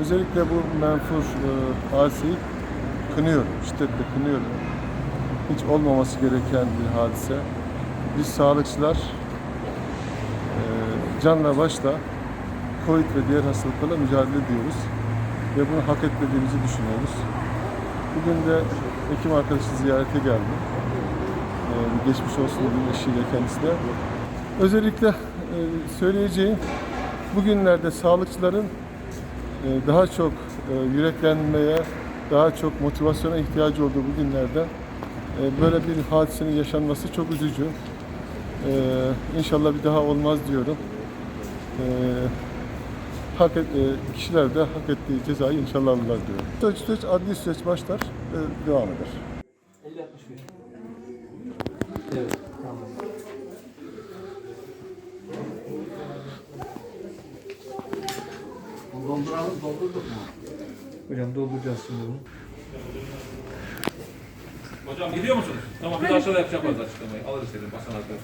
özellikle bu menfur e, hadiseyi kınıyorum, şiddetle kınıyorum. Hiç olmaması gereken bir hadise. Biz sağlıkçılar e, canla başla Covid ve diğer hastalıklarla mücadele ediyoruz. Ve bunu hak etmediğimizi düşünüyoruz. Bugün de hekim arkadaşı ziyarete geldi. E, geçmiş olsun dedim eşiyle kendisine. Özellikle e, söyleyeceğim bugünlerde sağlıkçıların daha çok e, yüreklenmeye, daha çok motivasyona ihtiyacı olduğu bu günlerde e, böyle bir hadisenin yaşanması çok üzücü. E, İnşallah bir daha olmaz diyorum. E, Hak et, e, kişiler de hak ettiği cezayı inşallah alırlar diyorum. Süreç, süreç adli süreç başlar, e, devam eder. 50 61. Evet, Dolduralım, doldurduk mu? Hocam dolduracağız şimdi bunu. Hocam gidiyor musunuz? Tamam biz aşağıda yapacağız açıklamayı. Alırız dedim Hasan arkadaş.